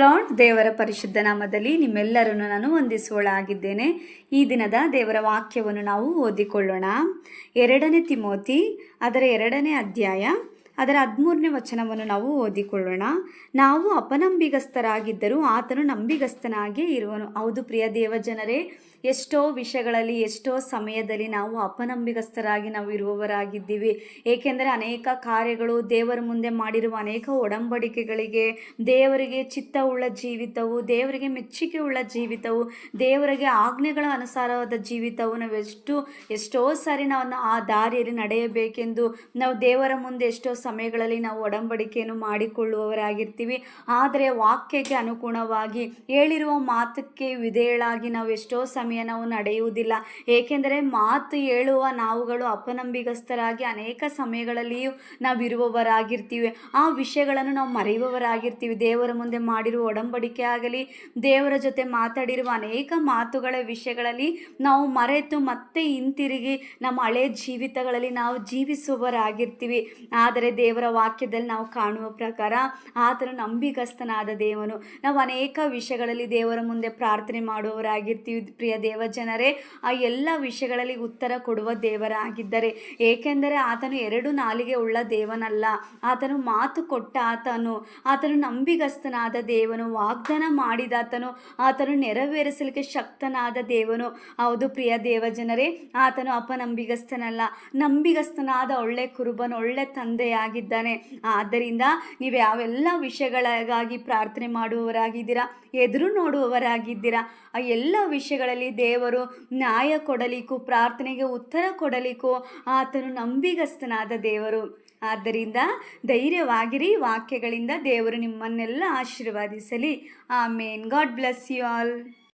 Lord ದೇವರ ಪರಿಶುದ್ಧ ನಾಮದಲ್ಲಿ ನಿಮ್ಮೆಲ್ಲರನ್ನು ನಾನು ವಂದಿಸುವಳಾಗಿದ್ದೇನೆ. ಈ ದಿನದ ದೇವರ ವಾಕ್ಯವನ್ನು ನಾವು ಓದಿಕೊಳ್ಳೋಣ. ಎರಡನೇ ತಿಮೋತಿ, ಅದರ ಎರಡನೇ ಅಧ್ಯಾಯ ಅದರ ಹದಿಮೂರನೇ ವಚನವನ್ನು ನಾವು ಓದಿಕೊಳ್ಳೋಣ. ನಾವು ಅಪನಂಬಿಗಸ್ಥರಾಗಿದ್ದರೂ ಆತನು ನಂಬಿಗಸ್ತನಾಗೇ ಇರುವನು. ಹೌದು ಪ್ರಿಯ ದೇವಜನರೇ, ಎಷ್ಟೋ ವಿಷಯಗಳಲ್ಲಿ, ಎಷ್ಟೋ ಸಮಯದಲ್ಲಿ ನಾವು ಅಪನಂಬಿಗಸ್ಥರಾಗಿ ನಾವು ಇರುವವರಾಗಿದ್ದೀವಿ. ಏಕೆಂದರೆ ಅನೇಕ ಕಾರ್ಯಗಳು ದೇವರ ಮುಂದೆ ಮಾಡಿರುವ ಅನೇಕ ಒಡಂಬಡಿಕೆಗಳಿಗೆ, ದೇವರಿಗೆ ಚಿತ್ತವುಳ್ಳ ಜೀವಿತವು, ದೇವರಿಗೆ ಮೆಚ್ಚುಗೆ ಉಳ್ಳ ಜೀವಿತವು, ದೇವರಿಗೆ ಆಜ್ಞೆಗಳ ಅನುಸಾರವಾದ ಜೀವಿತವು ನಾವೆಷ್ಟು ಎಷ್ಟು, ಎಷ್ಟೋ ಸಾರಿ ನಾವು ಆ ದಾರಿಯಲ್ಲಿ ನಡೆಯಬೇಕೆಂದು ನಾವು ದೇವರ ಮುಂದೆ ಎಷ್ಟೋ ಸಮಯಗಳಲ್ಲಿ ನಾವು ಒಡಂಬಡಿಕೆಯನ್ನು ಮಾಡಿಕೊಳ್ಳುವವರಾಗಿರ್ತೀವಿ. ಆದರೆ ವಾಕ್ಯಕ್ಕೆ ಅನುಗುಣವಾಗಿ ಹೇಳಿರುವ ಮಾತಕ್ಕೆ ವಿಧೇಯಳಾಗಿ ನಾವು ಎಷ್ಟೋ ಸಮಯ ನಾವು ನಡೆಯುವುದಿಲ್ಲ. ಏಕೆಂದರೆ ಮಾತು ಹೇಳುವ ನಾವುಗಳು ಅಪನಂಬಿಗಸ್ತರಾಗಿ ಅನೇಕ ಸಮಯಗಳಲ್ಲಿಯೂ ನಾವು ಇರುವವರಾಗಿರ್ತೀವಿ ಆ ವಿಷಯಗಳನ್ನು ನಾವು ಮರೆಯುವವರಾಗಿರ್ತೀವಿ. ದೇವರ ಮುಂದೆ ಮಾಡಿರುವ ಒಡಂಬಡಿಕೆ ಆಗಲಿ, ದೇವರ ಜೊತೆ ಮಾತಾಡಿರುವ ಅನೇಕ ಮಾತುಗಳ ವಿಷಯಗಳಲ್ಲಿ ನಾವು ಮರೆತು ಮತ್ತೆ ಹಿಂತಿರುಗಿ ನಮ್ಮ ಹಳೆ ಜೀವಿತಗಳಲ್ಲಿ ನಾವು ಜೀವಿಸುವವರಾಗಿರ್ತೀವಿ. ಆದರೆ ದೇವರ ವಾಕ್ಯದಲ್ಲಿ ನಾವು ಕಾಣುವ ಪ್ರಕಾರ ಆತನು ನಂಬಿಗಸ್ತನಾದ ದೇವನು. ನಾವು ಅನೇಕ ವಿಷಯಗಳಲ್ಲಿ ದೇವರ ಮುಂದೆ ಪ್ರಾರ್ಥನೆ ಮಾಡುವವರಾಗಿರ್ತೀವಿ ಪ್ರಿಯ ದೇವ ಜನರೇ. ಆ ಎಲ್ಲ ವಿಷಯಗಳಲ್ಲಿ ಉತ್ತರ ಕೊಡುವ ದೇವರಾಗಿದ್ದರೆ, ಏಕೆಂದರೆ ಆತನು ಎರಡು ನಾಲಿಗೆ ಉಳ್ಳ ದೇವನಲ್ಲ. ಆತನು ಮಾತು ಕೊಟ್ಟ ಆತನು ಆತನು ನಂಬಿಗಸ್ತನಾದ ದೇವನು, ವಾಗ್ದಾನ ಮಾಡಿದಾತನು ಆತನು ನೆರವೇರಿಸಲಿಕ್ಕೆ ಶಕ್ತನಾದ ದೇವನು. ಹೌದು ಪ್ರಿಯ ದೇವ ಆತನು ಅಪನಂಬಿಗಸ್ತನಲ್ಲ. ನಂಬಿಗಸ್ತನಾದ ಒಳ್ಳೆ ಕುರುಬನು, ಒಳ್ಳೆ ತಂದೆಯಾಗಿದ್ದಾನೆ ಆದ್ದರಿಂದ ನೀವು ಯಾವೆಲ್ಲ ವಿಷಯಗಳಿಗಾಗಿ ಪ್ರಾರ್ಥನೆ ಮಾಡುವವರಾಗಿದ್ದೀರಾ, ಎದುರು ನೋಡುವವರಾಗಿದ್ದೀರಾ, ಆ ಎಲ್ಲ ವಿಷಯಗಳಲ್ಲಿ ದೇವರು ನ್ಯಾಯ ಕೊಡಲಿಕ್ಕೂ, ಪ್ರಾರ್ಥನೆಗೆ ಉತ್ತರ ಕೊಡಲಿಕ್ಕೂ ಆತನು ನಂಬಿಗಸ್ತನಾದ ದೇವರು. ಆದ್ದರಿಂದ ಧೈರ್ಯವಾಗಿರಿ, ವಾಕ್ಯಗಳಿಂದ ದೇವರು ನಿಮ್ಮನ್ನೆಲ್ಲ ಆಶೀರ್ವಾದಿಸಲಿ. Amen. God bless you all.